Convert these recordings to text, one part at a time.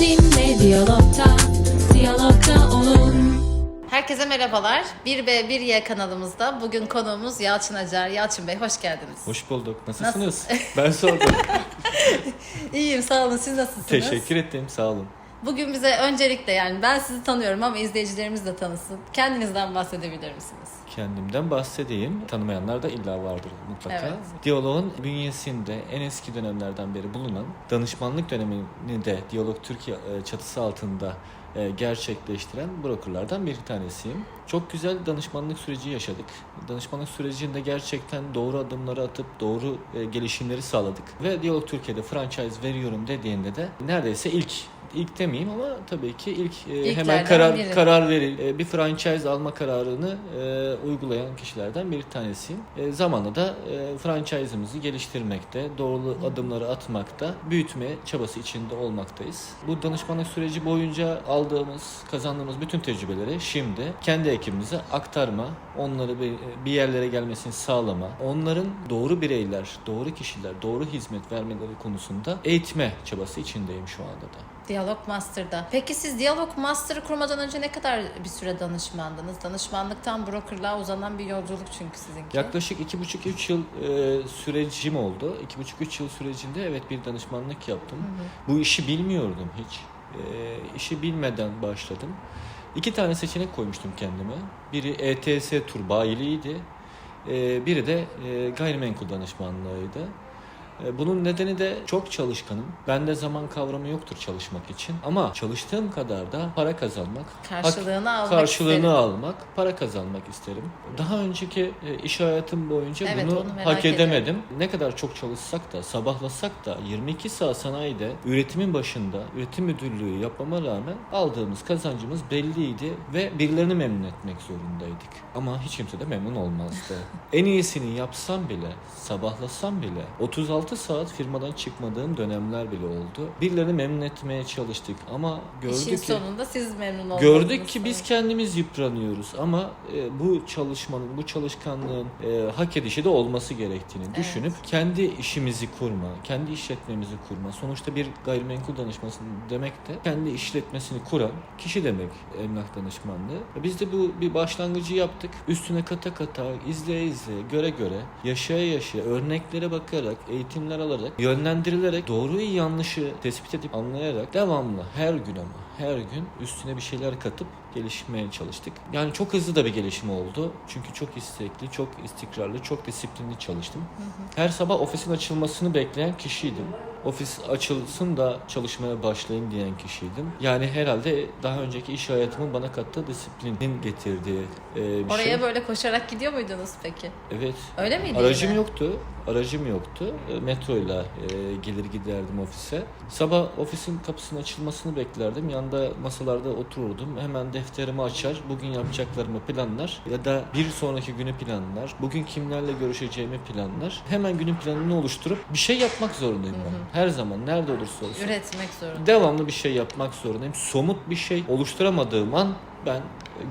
Bizimle diyalogta, diyalogta olun. Herkese merhabalar. 1B1Y kanalımızda bugün konuğumuz Yalçın Acar. Yalçın Bey hoş geldiniz. Hoş bulduk. Nasılsınız? Ben sordum. İyiyim sağ olun. Siz nasılsınız? Teşekkür ettim. Sağ olun. Bugün bize öncelikle yani ben sizi tanıyorum ama izleyicilerimiz de tanısın. Kendinizden bahsedebilir misiniz? Kendimden bahsedeyim. Tanımayanlar da illa vardır mutlaka. Evet. Diyaloğun bünyesinde en eski dönemlerden beri bulunan danışmanlık dönemini de Diyalog Türkiye e, çatısı altında e, gerçekleştiren brokerlardan bir tanesiyim. Çok güzel danışmanlık süreci yaşadık. Danışmanlık sürecinde gerçekten doğru adımları atıp doğru e, gelişimleri sağladık. Ve Diyalog Türkiye'de franchise veriyorum dediğinde de neredeyse ilk ilk demeyeyim ama tabii ki ilk e, hemen karar biri. karar veril e, bir franchise alma kararını e, uygulayan kişilerden bir tanesiyim. E, zamanla da e, franchise'ımızı geliştirmekte, doğru adımları atmakta, büyütme çabası içinde olmaktayız. Bu danışmanlık süreci boyunca aldığımız, kazandığımız bütün tecrübeleri şimdi kendi ekibimize aktarma, onları bir, bir yerlere gelmesini sağlama, onların doğru bireyler, doğru kişiler, doğru hizmet vermeleri konusunda eğitme çabası içindeyim şu anda da. Diyalog Master'da. Peki siz Diyalog Master'ı kurmadan önce ne kadar bir süre danışmandınız? Danışmanlıktan brokerlığa uzanan bir yolculuk çünkü sizinki. Yaklaşık iki buçuk üç yıl e, sürecim oldu. İki buçuk üç yıl sürecinde evet bir danışmanlık yaptım. Bu işi bilmiyordum hiç. E, işi bilmeden başladım. İki tane seçenek koymuştum kendime. Biri ETS tur bayiliğiydi. E, biri de e, gayrimenkul danışmanlığıydı. E, Bunun nedeni de çok çalışkanım. Bende zaman kavramı yoktur çalışmak için. Ama çalıştığım kadar da para kazanmak, hak- Karşılığını almak karşılığını isterim. almak, para kazanmak isterim. Daha önceki e, iş hayatım boyunca Evet, bunu hak edemedim. Ne kadar çok çalışsak da, sabahlasak da 22 saat sanayide üretimin başında üretim müdürlüğü yapmama rağmen aldığımız kazancımız belliydi ve birilerini memnun etmek zorundaydık. Ama hiç kimse de memnun olmazdı. en iyisini yapsam bile, sabahlasam bile 36 saat firmadan çıkmadığım dönemler bile oldu. Birilerini memnun etmeye çalıştık ama gördük İşin ki sonunda siz memnun olmadınız. Gördük ki biz kendimiz yıpranıyoruz ama e, bu çalışmanın, bu çalışkanlığın e, hak edişi de olması gerektiğini düşünüp kendi işimizi kurma, kendi işletmemizi kurma. Sonuçta bir gayrimenkul danışması demek de kendi işletmesini kuran kişi demek emlak danışmanlığı. E, Biz de bu bir başlangıcı yaptık. Üstüne kata kata, izleye izleye, göre göre, yaşaya yaşaya, örneklere bakarak, eğitimler alarak, yönlendirilerek, doğruyu yanlışı tespit edip anlayarak devamlı her gün ama her gün üstüne bir şeyler katıp gelişmeye çalıştık. Yani çok hızlı da bir gelişim oldu. Çünkü çok istekli, çok istikrarlı, çok disiplinli çalıştım. Her sabah ofisin açılmasını bekleyen kişiydim. Ofis açılsın da çalışmaya başlayayım diyen kişiydim. Yani herhalde daha önceki iş hayatımın bana kattığı disiplinin getirdiği e, bir Oraya şey. böyle koşarak gidiyor muydunuz peki? Evet. Öyle miydi? Aracım yine? yoktu. Aracım yoktu. E, Metroyla e, gelir giderdim ofise. Sabah ofisin kapısının açılmasını beklerdim. Yanında masalarda otururdum. Hemen defterimi açar. Bugün yapacaklarımı planlar. Ya da bir sonraki günü planlar. Bugün kimlerle görüşeceğimi planlar. Hemen günün planını oluşturup bir şey yapmak zorundayım ben. Her zaman nerede olursa olsun. Üretmek zorunda. Devamlı bir şey yapmak zorundayım. Somut bir şey oluşturamadığım an ben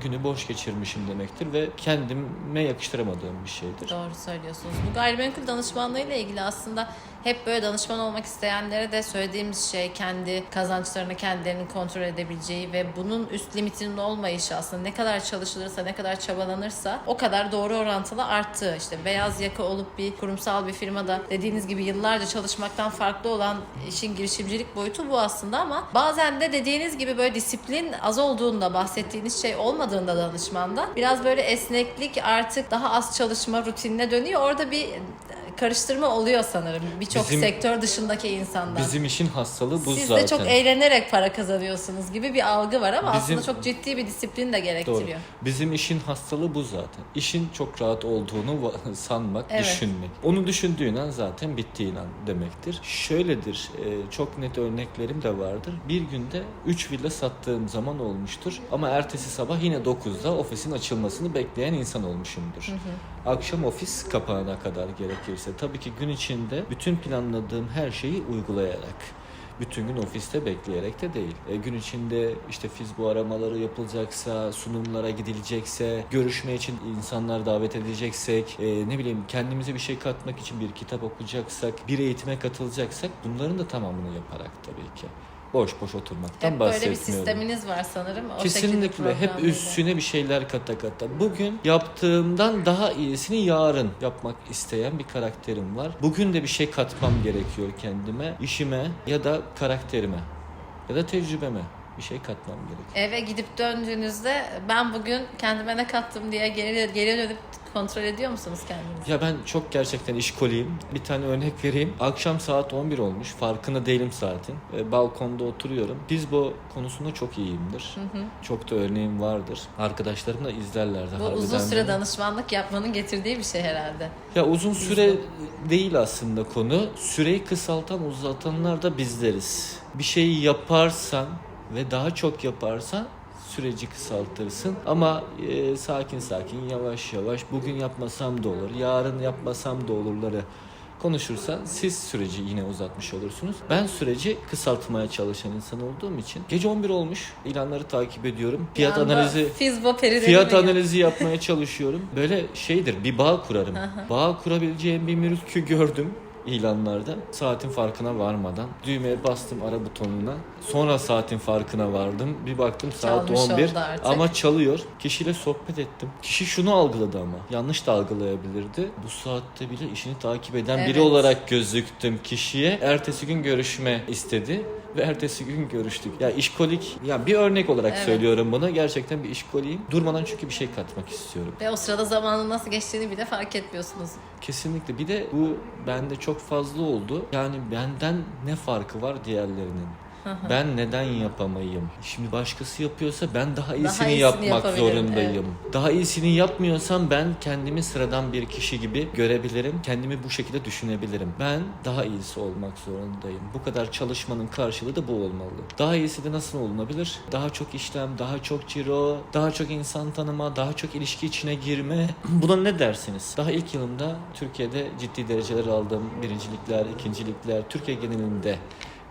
günü boş geçirmişim demektir ve kendime yakıştıramadığım bir şeydir. Doğru söylüyorsunuz. Bu gayrimenkul danışmanlığı ile ilgili aslında hep böyle danışman olmak isteyenlere de söylediğimiz şey kendi kazançlarını kendilerinin kontrol edebileceği ve bunun üst limitinin olmayışı aslında ne kadar çalışılırsa ne kadar çabalanırsa o kadar doğru orantılı arttığı işte beyaz yaka olup bir kurumsal bir firmada dediğiniz gibi yıllarca çalışmaktan farklı olan işin girişimcilik boyutu bu aslında ama bazen de dediğiniz gibi böyle disiplin az olduğunda bahsettiğiniz şey olmadığında danışmanda biraz böyle esneklik artık daha az çalışma rutinine dönüyor. Orada bir karıştırma oluyor sanırım birçok Bizim- sektör dışındaki insandan. Bizim işin hastalığı bu Siz zaten. de çok eğlenerek para kazanıyorsunuz gibi bir algı var ama Bizim- aslında çok ciddi bir disiplin de Doğru. gerektiriyor. Bizim işin hastalığı bu zaten. İşin çok rahat olduğunu va- sanmak, Evet. düşünmek. Onu düşündüğün an zaten bittiğin an demektir. Şöyledir, e, çok net örneklerim de vardır. Bir günde 3 villa sattığım zaman olmuştur. Ama ertesi sabah yine 9'da ofisin açılmasını bekleyen insan olmuşumdur. Akşam ofis kapağına kadar gerekirse. Tabii ki gün içinde bütün planladığım her şeyi uygulayarak. Bütün gün ofiste bekleyerek de değil. E, gün içinde işte fizbo aramaları yapılacaksa, sunumlara gidilecekse, görüşme için insanlar davet edeceksek, e, ne bileyim kendimize bir şey katmak için bir kitap okuyacaksak, bir eğitime katılacaksak bunların da tamamını yaparak tabii ki. Boş boş oturmaktan Hep böyle bir bahsetmiyorum. sisteminiz var sanırım. O Kesinlikle hep üstüne bir şeyler kata kata. Bugün yaptığımdan daha iyisini yarın yapmak isteyen bir karakterim var. Bugün de bir şey katmam gerekiyor kendime, işime ya da karakterime ya da tecrübeme bir şey katmam gerekiyor. Eve gidip döndüğünüzde ben bugün kendime ne kattım diye geri, geri dönüp kontrol ediyor musunuz kendinizi? Ya ben çok gerçekten işkoliyim. Bir tane örnek vereyim. Akşam saat 11 olmuş. Farkında değilim saatin. E, balkonda oturuyorum. Pizbo konusunda çok iyiyimdir. Çok da örneğim vardır. Arkadaşlarım da izlerlerdi. Bu uzun süre beni. danışmanlık yapmanın getirdiği bir şey herhalde. Ya uzun süre değil aslında konu. Süreyi kısaltan, uzatanlar da bizleriz. Bir şeyi yaparsan ve daha çok yaparsan süreci kısaltırsın. Ama e, sakin sakin, yavaş yavaş bugün yapmasam da olur, yarın yapmasam da olurları konuşursan siz süreci yine uzatmış olursunuz. Ben süreci kısaltmaya çalışan insan olduğum için gece 11 olmuş. ilanları takip ediyorum. Fiyat Bir anda analizi Fizbo Fiyat analizi yapmaya çalışıyorum. Böyle şeydir bir bağ kurarım. bağ kurabileceğim bir mülkü gördüm ilanlarda. Saatin farkına varmadan düğmeye bastım ara butonuna. Sonra saatin farkına vardım. Bir baktım saat Çalmış 11 oldu artık. ama çalıyor. Kişiyle sohbet ettim. Kişi şunu algıladı ama. Yanlış da algılayabilirdi. Bu saatte bile işini takip eden biri Evet. olarak gözüktüm kişiye. Ertesi gün görüşme istedi ve ertesi gün görüştük. Ya işkolik ya bir örnek olarak Evet. söylüyorum bunu. Gerçekten bir işkoliyim. Durmadan çünkü bir şey katmak istiyorum. Ve o sırada zamanın nasıl geçtiğini bile fark etmiyorsunuz. Kesinlikle. Bir de bu bende çok fazla oldu. Yani benden ne farkı var diğerlerinin? Ben neden yapamayayım? Şimdi başkası yapıyorsa ben daha iyisini, iyisini yapmak zorundayım. Daha iyisini yapmıyorsam ben kendimi sıradan bir kişi gibi görebilirim. Kendimi bu şekilde düşünebilirim. Ben daha iyisi olmak zorundayım. Bu kadar çalışmanın karşılığı da bu olmalı. Daha iyisi de nasıl olunabilir? Daha çok işlem, daha çok ciro, daha çok insan tanıma, daha çok ilişki içine girme. Buna ne dersiniz? Daha ilk yılımda Türkiye'de ciddi dereceler aldım. Birincilikler, ikincilikler, Türkiye genelinde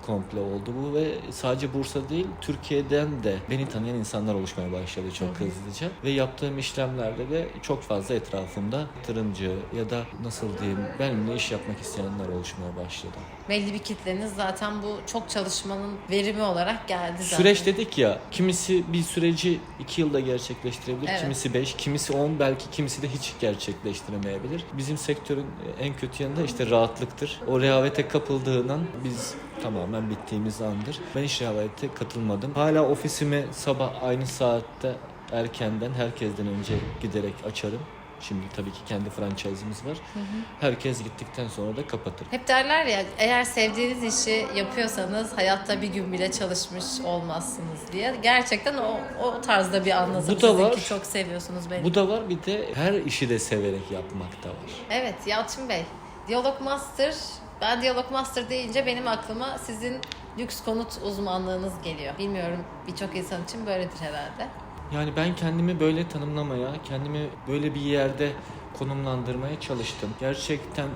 komple oldu bu ve sadece Bursa değil Türkiye'den de beni tanıyan insanlar oluşmaya başladı çok hızlıca ve yaptığım işlemlerde de çok fazla etrafımda yatırımcı ya da nasıl diyeyim benimle iş yapmak isteyenler oluşmaya başladı. Belli bir kitleniz zaten bu çok çalışmanın verimi olarak geldi zaten. Süreç dedik ya kimisi bir süreci iki yılda gerçekleştirebilir, Evet. kimisi beş, kimisi on belki kimisi de hiç gerçekleştiremeyebilir. Bizim sektörün en kötü yanı da işte rahatlıktır. O rehavete kapıldığından biz tamamen bittiğimiz andır. Ben hiç rehavete katılmadım. Hala ofisimi sabah aynı saatte erkenden herkesten önce giderek açarım. Şimdi tabii ki kendi franchise'ımız var. Herkes gittikten sonra da kapatır. Hep derler ya eğer sevdiğiniz işi yapıyorsanız hayatta bir gün bile çalışmış olmazsınız diye. Gerçekten o, o tarzda bir anlatım. Bu da Sizinki var. çok seviyorsunuz belli. Bu da var bir de her işi de severek yapmak da var. Evet Yalçın Bey. Diyalog Master. Ben Diyalog Master deyince benim aklıma sizin lüks konut uzmanlığınız geliyor. Bilmiyorum birçok insan için böyledir herhalde. Yani ben kendimi böyle tanımlamaya, kendimi böyle bir yerde konumlandırmaya çalıştım. Gerçekten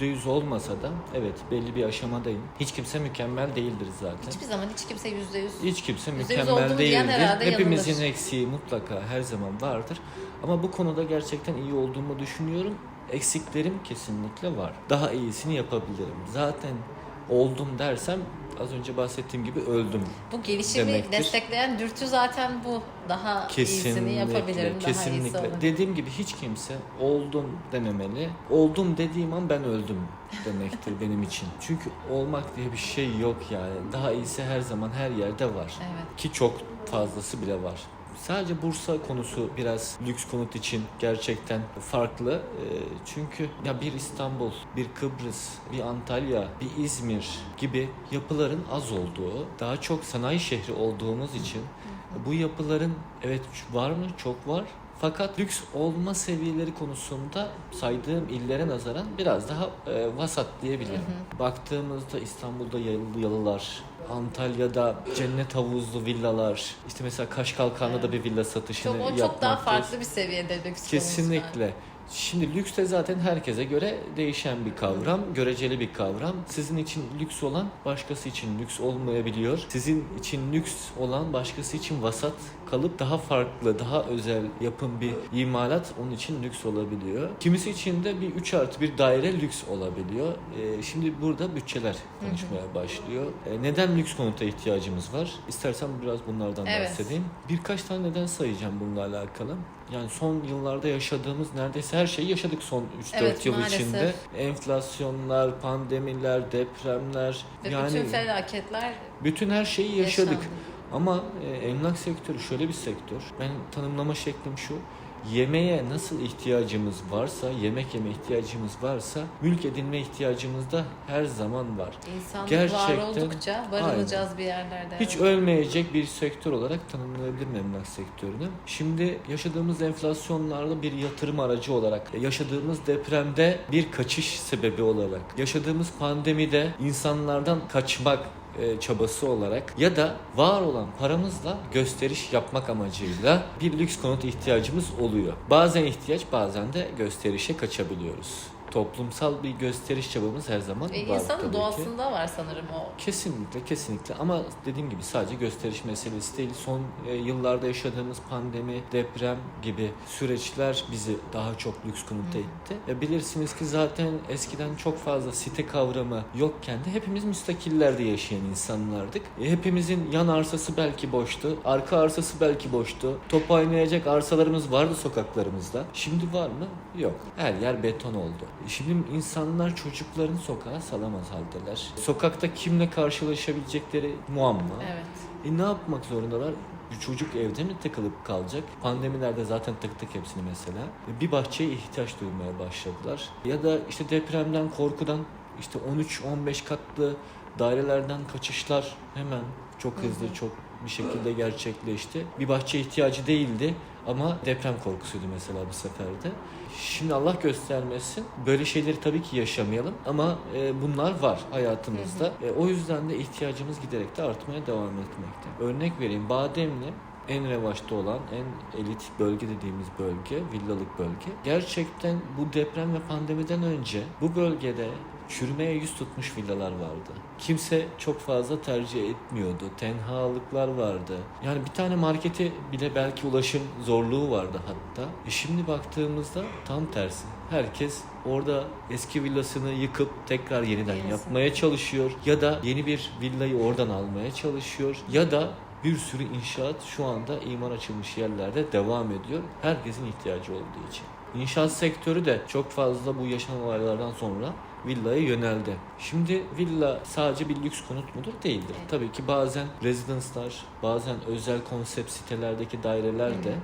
%100 olmasa da evet belli bir aşamadayım. Hiç kimse mükemmel değildir zaten. Hiçbir zaman hiç kimse yüzde yüz. Hiç kimse mükemmel değildir. Hepimizin yanılır. eksiği mutlaka her zaman vardır. Ama bu konuda gerçekten iyi olduğumu düşünüyorum. Eksiklerim kesinlikle var. Daha iyisini yapabilirim. Zaten oldum dersem az önce bahsettiğim gibi öldüm. Bu gelişimi Demektir. destekleyen dürtü zaten bu. Daha iyisini yapabilirim, daha iyisi kesinlikle. olur. Dediğim gibi hiç kimse oldum dememeli. Oldum dediğim an ben öldüm demektir benim için. Çünkü olmak diye bir şey yok yani. Daha iyisi her zaman her yerde var. Evet. Ki çok fazlası bile var. Sadece Bursa konusu biraz lüks konut için gerçekten farklı. Ee, Çünkü ya bir İstanbul, bir Kıbrıs, bir Antalya, bir İzmir gibi yapıların az olduğu, daha çok sanayi şehri olduğumuz için bu yapıların evet var mı? Çok var. Fakat lüks olma seviyeleri konusunda saydığım illere nazaran biraz daha e, vasat diyebilirim. Baktığımızda İstanbul'da yalı, yalılar, Antalya'da cennet havuzlu villalar, işte mesela Kaş Kalkan'da da bir villa satışını Çok, o çok daha farklı bir seviyede lüks Kesinlikle. Şimdi lüks de zaten herkese göre değişen bir kavram, göreceli bir kavram. Sizin için lüks olan başkası için lüks olmayabiliyor. Sizin için lüks olan başkası için vasat kalıp daha farklı, daha özel yapım bir imalat onun için lüks olabiliyor. Kimisi için de bir 3 artı bir daire lüks olabiliyor. Ee, şimdi burada bütçeler konuşmaya başlıyor. Ee, neden lüks konuta ihtiyacımız var? İstersen biraz bunlardan Evet. bahsedeyim. Birkaç tane neden sayacağım bununla alakalı. Yani son yıllarda yaşadığımız neredeyse her şeyi yaşadık son 3-4 Evet, yıl maalesef. içinde. Enflasyonlar, pandemiler, depremler Ve yani bütün felaketler bütün her şeyi yaşadık. yaşandı. Ama e, emlak sektörü şöyle bir sektör. Ben tanımlama şeklim şu. Yemeğe nasıl ihtiyacımız varsa, yemek yeme ihtiyacımız varsa, mülk edinme ihtiyacımız da her zaman var. İnsanlık var Gerçekten- oldukça barınacağız bir yerlerde. Hiç evet. ölmeyecek bir sektör olarak tanımlayabilirim emlak sektörünü. Şimdi yaşadığımız enflasyonlarda bir yatırım aracı olarak, yaşadığımız depremde bir kaçış sebebi olarak, yaşadığımız pandemide insanlardan kaçmak e, çabası olarak ya da var olan paramızla gösteriş yapmak amacıyla bir lüks konut ihtiyacımız oluyor. Bazen ihtiyaç bazen de gösterişe kaçabiliyoruz. Toplumsal bir gösteriş çabamız her zaman Ve var insanın tabii ki. doğasında var sanırım o. Kesinlikle kesinlikle ama dediğim gibi sadece gösteriş meselesi değil. Son e, yıllarda yaşadığımız pandemi, deprem gibi süreçler bizi daha çok lüks konuta itti. E, bilirsiniz ki zaten eskiden çok fazla site kavramı yokken de hepimiz müstakillerde yaşayan insanlardık. E, hepimizin yan arsası belki boştu, arka arsası belki boştu. Top oynayacak arsalarımız vardı sokaklarımızda. Şimdi var mı? Yok. Her yer beton oldu. Şimdi insanlar çocuklarını sokağa salamaz haldeler. Sokakta kimle karşılaşabilecekleri muamma. Evet. E ne yapmak zorundalar? Bir çocuk evde mi takılıp kalacak? Pandemilerde zaten tıktık hepsini mesela. E Bir bahçeye ihtiyaç duymaya başladılar. Ya da işte depremden, korkudan işte 13-15 katlı dairelerden kaçışlar hemen çok hızlı, çok bir şekilde gerçekleşti. Bir bahçe ihtiyacı değildi ama deprem korkusuydu mesela bu seferde. Şimdi Allah göstermesin böyle şeyleri tabii ki yaşamayalım ama e, bunlar var hayatımızda. E, o yüzden de ihtiyacımız giderek de artmaya devam etmekte. Örnek vereyim Bademli en revaçta olan en elit bölge dediğimiz bölge, villalık bölge. Gerçekten bu deprem ve pandemiden önce bu bölgede çürümeye yüz tutmuş villalar vardı. Kimse çok fazla tercih etmiyordu. Tenhalıklar vardı. Yani bir tane markete bile belki ulaşım zorluğu vardı hatta. E şimdi baktığımızda tam tersi. Herkes orada eski villasını yıkıp tekrar yeniden yapmaya çalışıyor. Ya da yeni bir villayı oradan almaya çalışıyor. Ya da bir sürü inşaat şu anda imar açılmış yerlerde devam ediyor. Herkesin ihtiyacı olduğu için. İnşaat sektörü de çok fazla bu yaşanan olaylardan sonra villaya yöneldi. Şimdi villa sadece bir lüks konut mudur? Değildir. Evet. Tabii ki bazen rezidanslar, bazen özel konsept sitelerdeki daireler de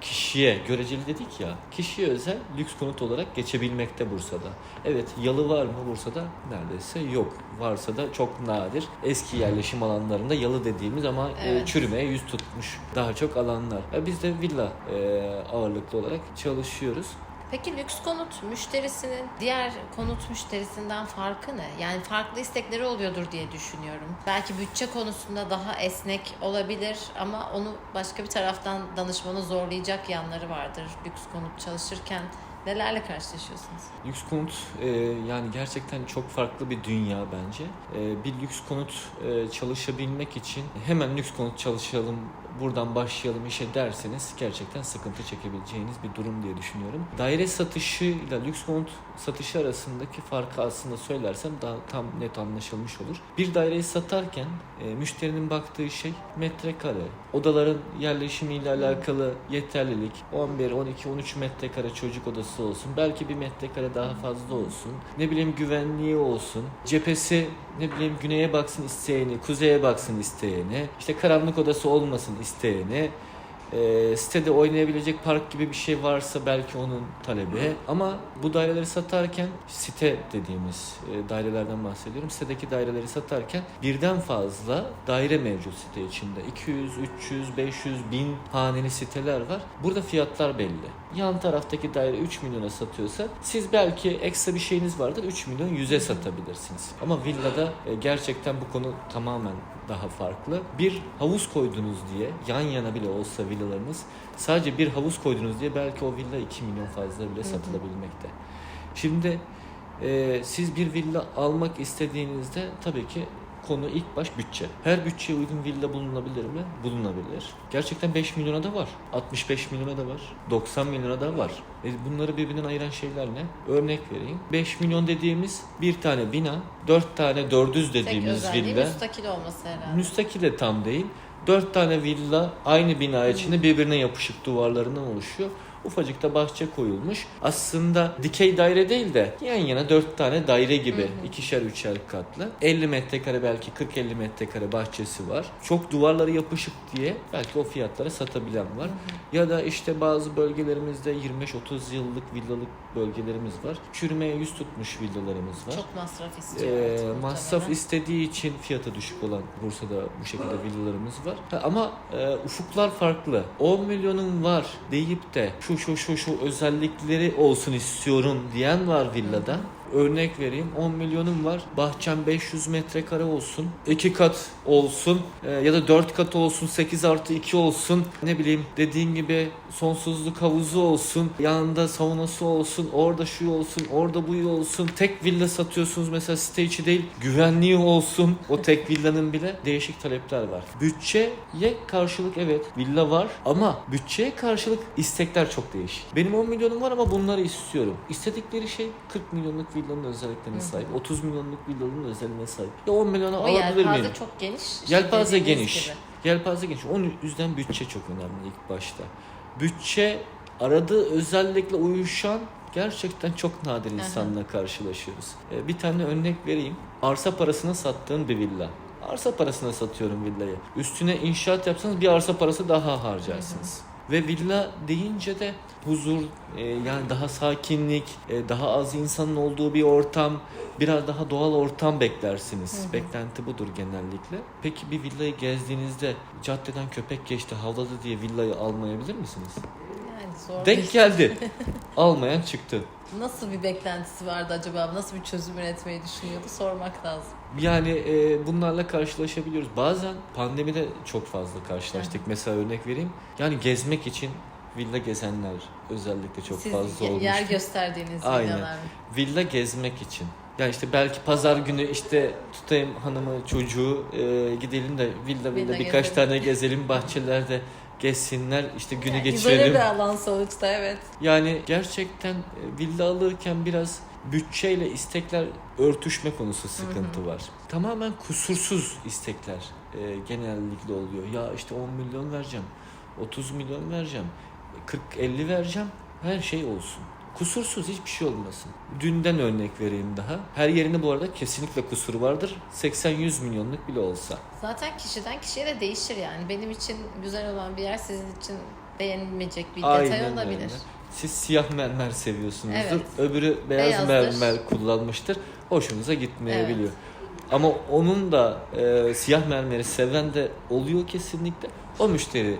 kişiye, göreceli dedik ya, kişiye özel lüks konut olarak geçebilmekte Bursa'da. Evet, yalı var mı Bursa'da? Neredeyse yok. Varsa da çok nadir. Eski yerleşim alanlarında yalı dediğimiz ama e, Evet. çürümeye yüz tutmuş daha çok alanlar. E, biz de villa e, ağırlıklı olarak çalışıyoruz. Peki lüks konut müşterisinin diğer konut müşterisinden farkı ne? Yani farklı istekleri oluyordur diye düşünüyorum. Belki bütçe konusunda daha esnek olabilir ama onu başka bir taraftan danışmanı zorlayacak yanları vardır. Lüks konut çalışırken nelerle karşılaşıyorsunuz? Lüks konut e, yani gerçekten çok farklı bir dünya bence. E, bir lüks konut e, çalışabilmek için hemen lüks konut çalışalım, buradan başlayalım işe derseniz gerçekten sıkıntı çekebileceğiniz bir durum diye düşünüyorum. Daire satışıyla lüks konut satışı arasındaki farkı aslında söylersem daha tam net anlaşılmış olur. Bir daireyi satarken e, müşterinin baktığı şey metrekare, odaların yerleşimiyle alakalı yeterlilik, 11, 12, 13 metrekare çocuk odası olsun, belki bir metrekare daha fazla olsun, ne bileyim güvenliği olsun, cephesi ne bileyim güneye baksın isteyeni, kuzeye baksın isteyeni, işte karanlık odası olmasın isteyeni, e, sitede oynayabilecek park gibi bir şey varsa belki onun talebi. Ama bu daireleri satarken site dediğimiz e, dairelerden bahsediyorum. Sitedeki daireleri satarken birden fazla daire mevcut site içinde. 200, 300, 500, 1000 haneli siteler var. Burada fiyatlar belli. Yan taraftaki daire 3 milyona satıyorsa siz belki ekstra bir şeyiniz vardır 3 milyon 100'e satabilirsiniz. Ama villada e, gerçekten bu konu tamamen daha farklı. Bir havuz koydunuz diye yan yana bile olsa villalarınız sadece bir havuz koydunuz diye belki o villa 2 milyon fazla bile satılabilmekte. Şimdi e, siz bir villa almak istediğinizde tabii ki konu ilk baş bütçe. Her bütçeye uygun villa bulunabilir mi? Bulunabilir. Gerçekten 5 milyona da var. 65 milyona da var. 90 milyona da var. E bunları birbirinden ayıran şeyler ne? Örnek vereyim. 5 milyon dediğimiz bir tane bina, 4 tane 400 Tek dediğimiz özelliği villa. müstakil olması herhalde. Müstakil de tam değil. Dört tane villa aynı bina içinde birbirine yapışık duvarlarından oluşuyor. Ufacık da bahçe koyulmuş. Aslında dikey daire değil de yan yana dört tane daire gibi ikişer üçer katlı. 50 metrekare belki 40-50 metrekare bahçesi var. Çok duvarları yapışık diye belki o fiyatlara satabilen var. Ya da işte bazı bölgelerimizde 25-30 yıllık villalık bölgelerimiz var. Çürümeye yüz tutmuş villalarımız var. Çok masraf istiyor. Ee, masraf istediği için fiyatı düşük olan Bursa'da bu şekilde villalarımız var. Ha, ama e, ufuklar farklı. 10 milyonum var deyip de şu şu şu şu özellikleri olsun istiyorum diyen var villada. Örnek vereyim 10 milyonum var. Bahçem 500 metrekare olsun. 2 kat olsun. e, ya da 4 kat olsun. 8 artı 2 olsun. Ne bileyim dediğin gibi sonsuzluk havuzu olsun. Yanında saunası olsun. Orada şu olsun. Orada bu olsun. Tek villa satıyorsunuz mesela site içi değil. Güvenliği olsun. O tek villanın bile değişik talepler var. Bütçeye karşılık evet villa var ama bütçeye karşılık istekler çok değişik. Benim 10 milyonum var ama bunları istiyorum. İstedikleri şey 40 milyonluk villanın özelliklerine sahip. 30 milyonluk villanın özelliğine sahip. Ya 10 milyona O alabilir yelpaze miyim? çok geniş. İşte Yelpaze dediğiniz geniş. gibi. Yelpaze geniş. Onun yüzden bütçe çok önemli ilk başta. Bütçe aradığı özellikle uyuşan gerçekten çok nadir insanla karşılaşıyoruz. Ee, Bir tane örnek vereyim. Arsa parasına sattığın bir villa. Arsa parasına satıyorum villayı. Üstüne inşaat yapsanız bir arsa parası daha harcarsınız. Ve villa deyince de huzur, e, yani daha sakinlik, e, daha az insanın olduğu bir ortam, biraz daha doğal ortam beklersiniz. Beklenti budur genellikle. Peki bir villayı gezdiğinizde caddeden köpek geçti, havladı diye villayı almayabilir misiniz? Zor Denk geldi. Almayan çıktı. Nasıl bir beklentisi vardı acaba? Nasıl bir çözüm üretmeyi düşünüyordu? Sormak lazım. Yani e, bunlarla karşılaşabiliyoruz. Bazen pandemide çok fazla karşılaştık. Mesela örnek vereyim. Yani gezmek için villa gezenler özellikle çok Siz fazla olmuştu. yer gösterdiğiniz Aynen. videolar mı? Villa gezmek için. Yani işte belki pazar günü işte tutayım hanımı çocuğu e, gidelim de villa villa Villa birkaç gezelim. tane gezelim bahçelerde gezsinler işte günü Yani geçirelim. izole bir alan sonuçta evet. Yani gerçekten e, villa alırken biraz bütçeyle istekler örtüşme konusu sıkıntı var. Tamamen kusursuz istekler e, genellikle oluyor. Ya işte 10 milyon vereceğim, 30 milyon vereceğim, 40-50 vereceğim, her şey olsun. Kusursuz hiçbir şey olmasın. Dünden örnek vereyim daha. Her yerinde bu arada kesinlikle kusuru vardır. 80-100 milyonluk bile olsa. Zaten kişiden kişiye de değişir yani. Benim için güzel olan bir yer sizin için beğenilmeyecek bir Aynen detay öyle. olabilir. Siz siyah mermer seviyorsunuzdur. Evet. Öbürü beyaz Beyazdır. mermer kullanmıştır. Hoşunuza gitmeyebiliyor. Ama onun da e, siyah mermeri seven de oluyor kesinlikle. O müşteri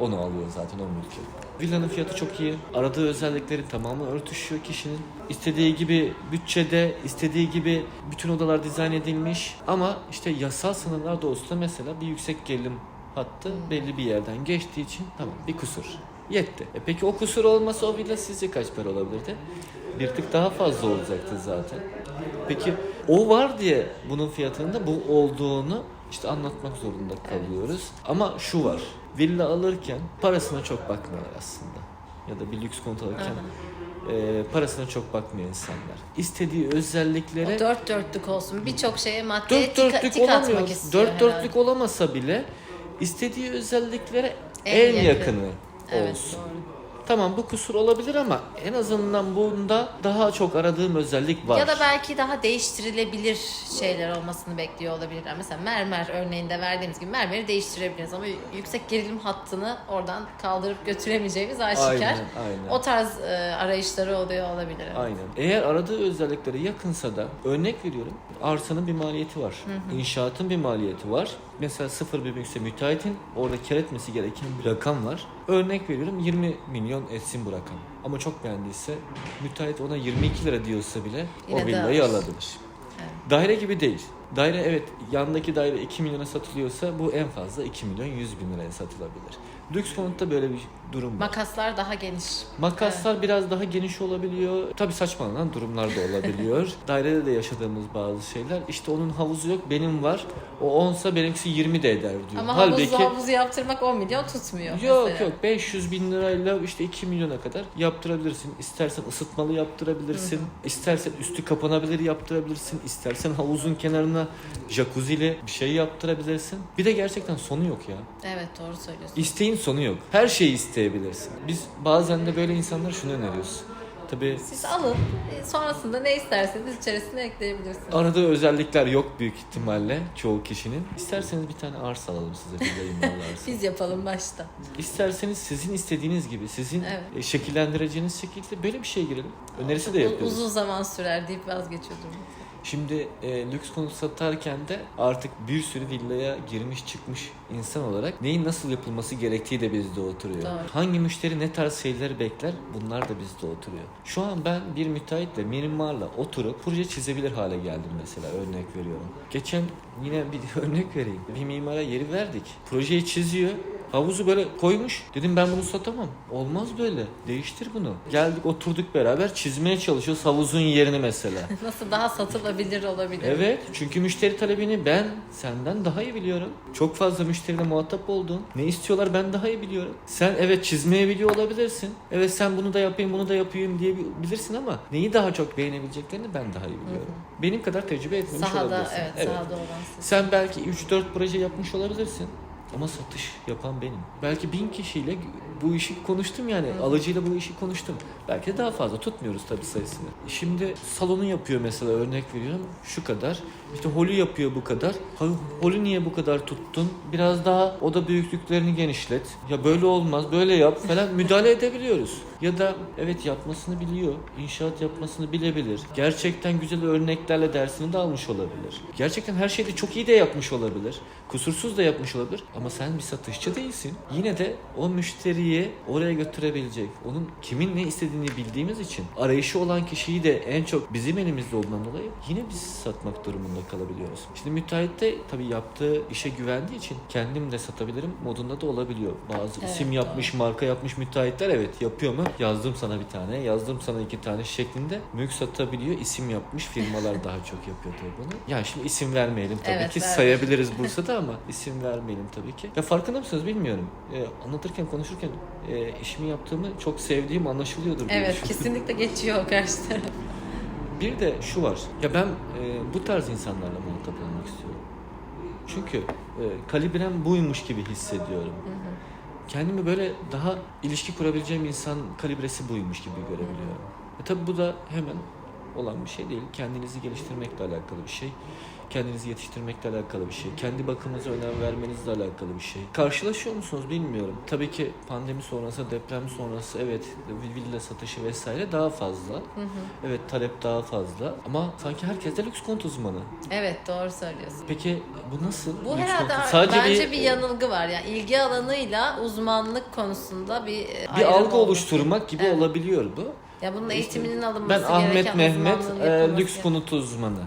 onu alıyor zaten o mülkü. Villanın fiyatı çok iyi. Aradığı özellikleri tamamı örtüşüyor kişinin. İstediği gibi bütçede, istediği gibi bütün odalar dizayn edilmiş. Ama işte yasal sınırlar doğrultusunda mesela bir yüksek gerilim hattı belli bir yerden geçtiği için tamam bir kusur. Yetti. E peki o kusur olmasa o villa sizce kaç para olabilirdi? Bir tık daha fazla olacaktı zaten. Peki o var diye bunun fiyatının da bu olduğunu işte anlatmak zorunda kalıyoruz. Ama şu var. Villa alırken parasına çok bakmıyorlar aslında. Ya da bir lüks konut alırken e, parasına çok bakmıyor insanlar. İstediği özelliklere O dört dörtlük olsun. Birçok şeye maddeye dört tik, dörtlük tik atmak olamıyor. istiyor Dört herhalde. dörtlük olamasa bile istediği özelliklere En en, yakın. yakını Evet olsun. doğru. Tamam bu kusur olabilir ama en azından bunda daha çok aradığım özellik var. Ya da belki daha değiştirilebilir şeyler olmasını bekliyor olabilirler. Mesela mermer örneğinde verdiğimiz gibi mermeri değiştirebiliriz ama yüksek gerilim hattını oradan kaldırıp götüremeyeceğimiz aşikar. Aynen, aynen. O tarz e, arayışları oluyor olabilir. evet. Aynen. Eğer aradığı özelliklere yakınsa da örnek veriyorum arsanın bir maliyeti var. İnşaatın bir maliyeti var. Mesela sıfır bir müteahhitin orada kar etmesi gereken bir rakam var. Örnek veriyorum 20 milyon etsin bu rakam. Ama çok beğendiyse müteahhit ona 22 lira diyorsa bile Yine o villayı alabilir. Evet. Daire gibi değil. Daire evet yandaki daire 2 milyona satılıyorsa bu en fazla 2 milyon 100 bin liraya satılabilir. Lüks konutta böyle bir durum var. Makaslar daha geniş. Makaslar biraz daha geniş olabiliyor. Tabii saçmalanan durumlar da olabiliyor. Dairede de yaşadığımız bazı şeyler. İşte onun havuzu yok, benim var. O 10'sa benimkisi 20 de eder diyor. Ama Halbuki havuzu havuzu yaptırmak 10 milyon tutmuyor. Yok mesela. yok 500 bin lirayla işte 2 milyona kadar yaptırabilirsin. İstersen ısıtmalı yaptırabilirsin. İstersen üstü kapanabilir yaptırabilirsin. İstersen havuzun kenarına jacuzziyle bir şey yaptırabilirsin. Bir de gerçekten sonu yok ya. Evet doğru söylüyorsun. İsteğin sonu yok. Her şeyi isteyebilirsin. Biz bazen de böyle insanlara şunu öneriyoruz. Tabii Siz alın sonrasında ne isterseniz içerisine ekleyebilirsiniz. aradığı özellikler yok büyük ihtimalle çoğu kişinin. İsterseniz bir tane arsa alalım size bir yayınlarlarsa. Biz yapalım başta. İsterseniz sizin istediğiniz gibi, sizin Evet. e, şekillendireceğiniz şekilde böyle bir şey girelim. Önerisi de U- yapıyoruz. Uzun zaman sürer deyip vazgeçiyordum. Şimdi e, lüks konut satarken de artık bir sürü villaya girmiş çıkmış insan olarak neyin nasıl yapılması gerektiği de bizde oturuyor. Doğru. Hangi müşteri ne tarz şeyleri bekler bunlar da bizde oturuyor. Şu an ben bir müteahhitle, mimarla oturup proje çizebilir hale geldim mesela örnek veriyorum. Geçen yine bir örnek vereyim. Bir mimara yeri verdik. Projeyi çiziyor. Havuzu böyle koymuş. Dedim ben bunu satamam. Olmaz böyle. Değiştir bunu. Geldik oturduk beraber çizmeye çalışıyoruz havuzun yerini mesela. Nasıl daha satılabilir olabilir? Evet çünkü müşteri talebini ben senden daha iyi biliyorum. Çok fazla müşteriyle muhatap oldun. Ne istiyorlar ben daha iyi biliyorum. Sen evet çizmeye biliyor olabilirsin. Evet sen bunu da yapayım bunu da yapayım diye bilirsin ama neyi daha çok beğenebileceklerini ben daha iyi biliyorum. Benim kadar tecrübe etmemiş Sahada olabilirsin. evet, sahada olan. Sen belki 3-4 proje yapmış olabilirsin. Ama satış yapan benim. Belki bin kişiyle bu işi konuştum yani. Alıcıyla bu işi konuştum. Belki de daha fazla tutmuyoruz tabii sayısını. Şimdi salonu yapıyor mesela örnek veriyorum. Şu kadar. İşte holü yapıyor bu kadar. Holü niye bu kadar tuttun? Biraz daha oda büyüklüklerini genişlet. Ya böyle olmaz böyle yap falan müdahale edebiliyoruz. Ya da evet yapmasını biliyor. İnşaat yapmasını bilebilir. Gerçekten güzel örneklerle dersini de almış olabilir. Gerçekten her şeyde çok iyi de yapmış olabilir. Kusursuz da yapmış olabilir. Ama sen bir satışçı değilsin. Yine de o müşteriyi oraya götürebilecek. Onun kimin ne istediğini bildiğimiz için arayışı olan kişiyi de en çok bizim elimizde olduğundan dolayı yine biz satmak durumunda kalabiliyoruz. Şimdi müteahhit de tabii yaptığı işe güvendiği için kendim de satabilirim modunda da olabiliyor. Bazı Evet, isim yapmış, marka yapmış müteahhitler evet yapıyor mu? Yazdım sana bir tane, yazdım sana iki tane şeklinde mülk satabiliyor. isim yapmış firmalar daha çok yapıyor tabii bunu. Yani şimdi isim vermeyelim tabii Evet, ki vermeyelim. sayabiliriz Bursa'da ama isim vermeyelim tabii ki. Ya farkında mısınız bilmiyorum. Ee, anlatırken konuşurken e, işimi yaptığımı çok sevdiğim anlaşılıyordur Evet kesinlikle geçiyor o karşı taraf. Bir de şu var. Ya ben e, bu tarz insanlarla muhatap olmak istiyorum. Çünkü e, kalibrem buymuş gibi hissediyorum. Kendimi böyle daha ilişki kurabileceğim insan kalibresi buymuş gibi görebiliyorum. E tabi bu da hemen olan bir şey değil. Kendinizi geliştirmekle alakalı bir şey. Kendinizi yetiştirmekle alakalı bir şey. Kendi bakımınıza önem vermenizle alakalı bir şey. Karşılaşıyor musunuz bilmiyorum. Tabii ki pandemi sonrası, deprem sonrası evet villa satışı vesaire daha fazla. Evet talep daha fazla. Ama sanki herkes de lüks konut uzmanı. Evet doğru söylüyorsun. Peki bu nasıl? Bu lüks herhalde konut? Sadece bence bir, yanılgı var. Yani ilgi alanıyla uzmanlık konusunda bir e, bir algı oluşturmak gibi Evet. olabiliyor bu. Ya bunun eğitiminin alınması Ben Ahmet gereken Mehmet uzmanlığın e, yapılması lüks gereken- konut uzmanı.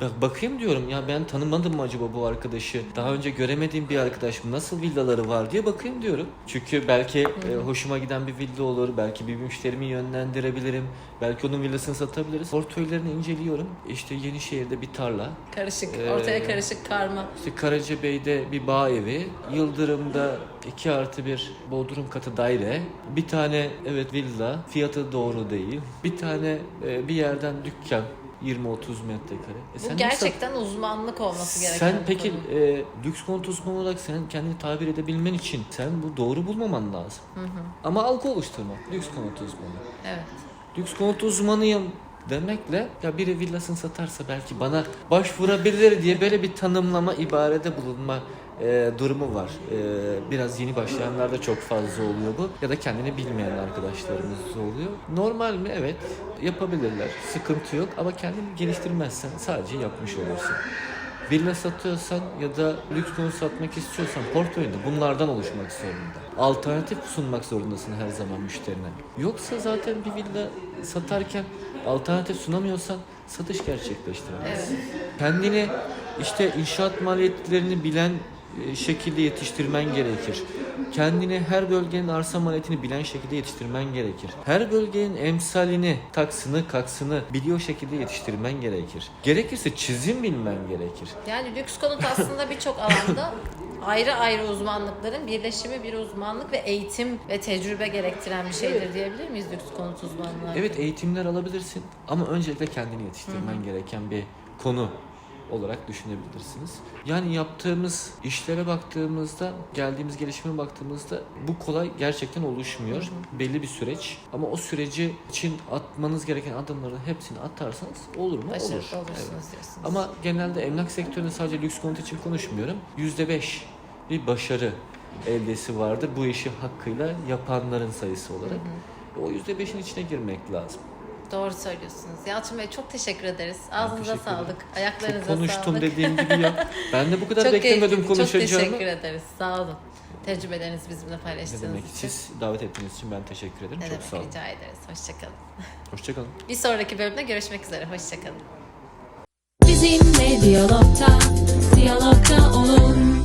Bak- bakayım diyorum ya ben tanımadım mı acaba bu arkadaşı? Daha önce göremediğim bir arkadaşım nasıl villaları var diye bakayım diyorum. Çünkü belki e, hoşuma giden bir villa olur. Belki bir müşterimi yönlendirebilirim. Belki onun villasını satabiliriz. Portföylerini inceliyorum. İşte Yenişehir'de bir tarla. Karışık. Ee, Ortaya karışık karma. İşte Karacabey'de bir bağ evi, Yıldırım'da 2 artı bir bodrum katı daire, bir tane evet villa, fiyatı doğru değil, bir tane e, bir yerden dükkan 20-30 metrekare. E Bu gerçekten uzmanlık olması gereken sen peki konu. e, lüks konut uzmanı olarak sen kendini tabir edebilmen için sen bu doğru bulmaman lazım. Ama algı oluşturma. Lüks konut uzmanı. Evet. Lüks konut uzmanıyım demekle ya biri villasını satarsa belki bana başvurabilir diye böyle bir tanımlama ibarede bulunma e, durumu var. E, biraz yeni başlayanlarda çok fazla oluyor bu. Ya da kendini bilmeyen arkadaşlarımız da oluyor. Normal mi? Evet. Yapabilirler. Sıkıntı yok. Ama kendini geliştirmezsen sadece yapmış olursun. Villa satıyorsan ya da lüks konut satmak istiyorsan portföyünde bunlardan oluşmak zorunda. Alternatif sunmak zorundasın her zaman müşterine. Yoksa zaten bir villa satarken alternatif sunamıyorsan satış gerçekleştiremezsin. Kendini İşte inşaat maliyetlerini bilen şekilde yetiştirmen gerekir. Kendine her bölgenin arsa maliyetini bilen şekilde yetiştirmen gerekir. Her bölgenin emsalini, taksını, kaksını biliyor şekilde yetiştirmen gerekir. Gerekirse çizim bilmen gerekir. Yani lüks konut aslında birçok alanda ayrı ayrı uzmanlıkların birleşimi bir uzmanlık ve eğitim ve tecrübe gerektiren bir şeydir diyebilir miyiz lüks konut uzmanlığı? Evet eğitimler alabilirsin ama öncelikle kendini yetiştirmen gereken bir konu olarak düşünebilirsiniz. Yani yaptığımız işlere baktığımızda, geldiğimiz gelişime baktığımızda bu kolay gerçekten oluşmuyor. Belli bir süreç ama o süreci için atmanız gereken adımların hepsini atarsanız olur mu? Başarılı olur. olursunuz Evet. diyorsunuz. Ama genelde emlak sektöründe sadece lüks konut için konuşmuyorum. %5 bir başarı eldesi vardır bu işi hakkıyla yapanların sayısı olarak. O %5'in içine girmek lazım. Doğru söylüyorsunuz. Yalçın Bey çok teşekkür ederiz. Ağzınıza teşekkür ederim. sağlık. Ayaklarınıza Çok konuştum sağlık. dediğim gibi ya. Ben de bu kadar çok beklemedim keyifliydi. Çok konuşacağımı. teşekkür ederiz. Sağ olun. Tecrübelerinizi bizimle Ne paylaştığınız demek? için. Siz davet ettiğiniz için ben teşekkür ederim. Ne Çok demek sağ olun. rica ederiz. Hoşçakalın. Hoşçakalın. Bir sonraki bölümde görüşmek üzere. Hoşçakalın. Bizimle diyalogta, diyalogta olun.